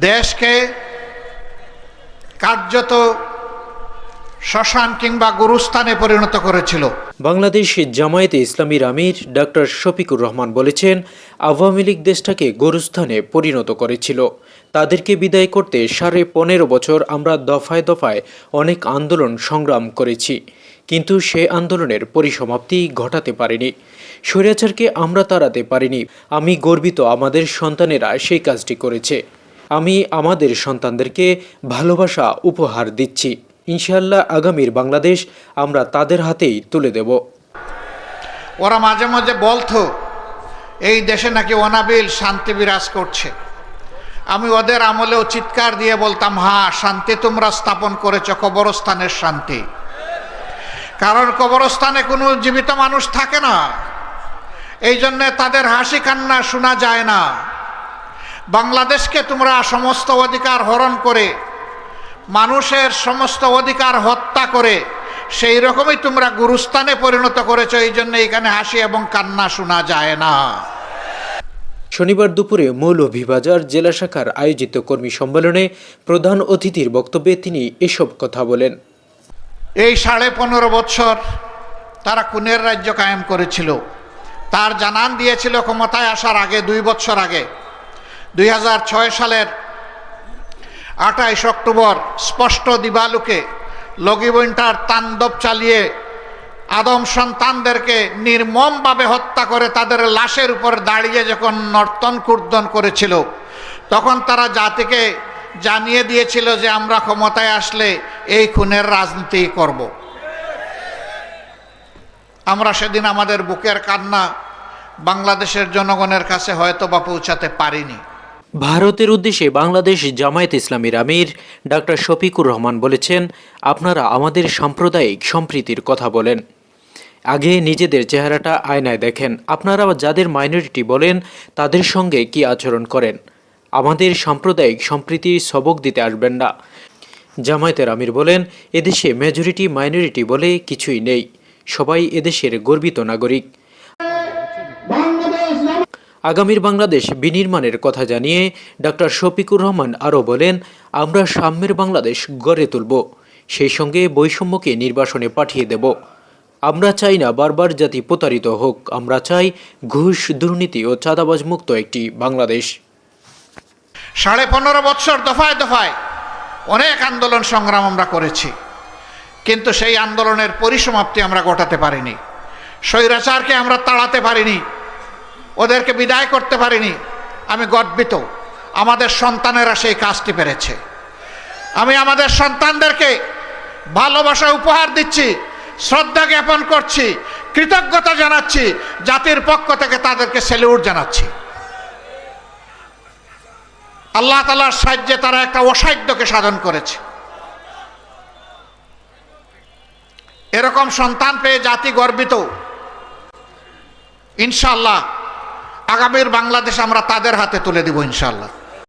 দেশকে কার্যত শ্মশান কিংবা গুরুস্থানে পরিণত করেছিল। বাংলাদেশ জামায়াতে ইসলামীর আমির ডক্টর শফিকুর রহমান বলেছেন, আওয়ামী লীগ দেশটাকে গরুস্থানে পরিণত করেছিল। তাদেরকে বিদায় করতে সাড়ে পনেরো বছর আমরা দফায় দফায় অনেক আন্দোলন সংগ্রাম করেছি। কিন্তু সে আন্দোলনের পরিসমাপ্তি ঘটাতে পারিনি। স্বৈরাচারকে আমরা তাড়াতে পারিনি। আমি গর্বিত আমাদের সন্তানেরা সেই কাজটি করেছে। আমি আমাদের সন্তানদেরকে ভালোবাসা, উপহার দিচ্ছি। ইনশাল্লাহ আগামীর বাংলাদেশ আমরা তাদের হাতেই তুলে দেব। ওরা মাঝে মাঝে বলতো, এই দেশে নাকি অনাবিল শান্তি বিরাজ করছে। আমি ওদের আমলেও চিৎকার দিয়ে বলতাম হ্যাঁ শান্তি তোমরা স্থাপন করেছ, কবরস্থানের শান্তি। কারণ কবরস্থানে কোনো জীবিত মানুষ থাকে না। এই জন্যে তাদের হাসি কান্না শোনা যায় না। বাংলাদেশকে তোমরা সমস্ত অধিকার হরণ করে মানুষের সমস্ত অধিকার হত্যা করে সেই রকমই তোমরা গুরুস্থানে পরিণত করেছ এই জন্য এখানে হাসি এবং কান্না শোনা যায় না। শনিবার দুপুরে মৌলভীবাজার জেলা শাখার আয়োজিত কর্মী সম্মেলনে প্রধান অতিথির বক্তব্যে তিনি এসব কথা বলেন। এই সাড়ে পনেরো বছর তারা কুনের রাজ্য কায়েম করেছিল। তার জানান দিয়েছিল ক্ষমতায় আসার আগে দুই বছর আগে। দুই হাজার ছয় সালের আঠাইশ অক্টোবর স্পষ্ট দিবালুকে লগিবইন্টার তাণ্ডব চালিয়ে আদম সন্তানদেরকে নির্মমভাবে হত্যা করে তাদের লাশের উপর দাঁড়িয়ে যখন নর্তন কুর্দন করেছিল, তখন তারা জাতিকে জানিয়ে দিয়েছিল যে আমরা ক্ষমতায় আসলে এই খুনের রাজনীতি করব। আমরা সেদিন আমাদের বুকের কান্না বাংলাদেশের জনগণের কাছে হয়তো বা পৌঁছাতে পারিনি। ভারতের উদ্দেশ্যে বাংলাদেশ জামায়াত ইসলামীর আমির ডাক্তার শফিকুর রহমান বলেছেন, আপনারা আমাদের সাম্প্রদায়িক সম্প্রীতির কথা বলেন। আগে নিজেদের চেহারাটা আয়নায় দেখেন। আপনারা যাদের মাইনরিটি বলেন, তাদের সঙ্গে কি আচরণ করেন? আমাদের সাম্প্রদায়িক সম্প্রীতির সবক দিতে আসবেন না। জামায়াতের আমির বলেন, এদেশে মেজরিটি মাইনরিটি বলে কিছুই নেই। সবাই এদেশের গর্বিত নাগরিক। আগামীর বাংলাদেশ বিনির্মাণের কথা জানিয়ে ডক্টর শফিকুর রহমান আরও বলেন, আমরা সাম্যের বাংলাদেশ গড়ে তুলব, সেই সঙ্গে বৈষম্যকে নির্বাসনে পাঠিয়ে দেব। আমরা চাই না বারবার জাতি প্রতারিত হোক, আমরা চাই ঘুষ, দুর্নীতি ও চাঁদাবাজ মুক্ত একটি বাংলাদেশ। সাড়ে পনেরো বছর দফায় দফায় অনেক আন্দোলন সংগ্রাম আমরা করেছি, কিন্তু সেই আন্দোলনের পরিসমাপ্তি আমরা ঘটাতে পারিনি। স্বৈরাচারকে আমরা তাড়াতে পারিনি ওদেরকে বিদায় করতে পারিনি। আমি গর্বিত। আমাদের সন্তানেরা সেই কাজটি পেরেছে। আমি আমাদের সন্তানদেরকে ভালোবাসা উপহার দিচ্ছি, শ্রদ্ধা জ্ঞাপন করছি, কৃতজ্ঞতা জানাচ্ছি, জাতির পক্ষ থেকে তাদেরকে সেলিউট জানাচ্ছি। আল্লাহ তালার সাহায্যে তারা একটা অসাধ্যকে সাধন করেছে। এরকম সন্তান পেয়ে জাতি গর্বিত। ইনশাল্লাহ আগামীর বাংলাদেশ আমরা তাদের হাতে তুলে দিব ইনশাল্লাহ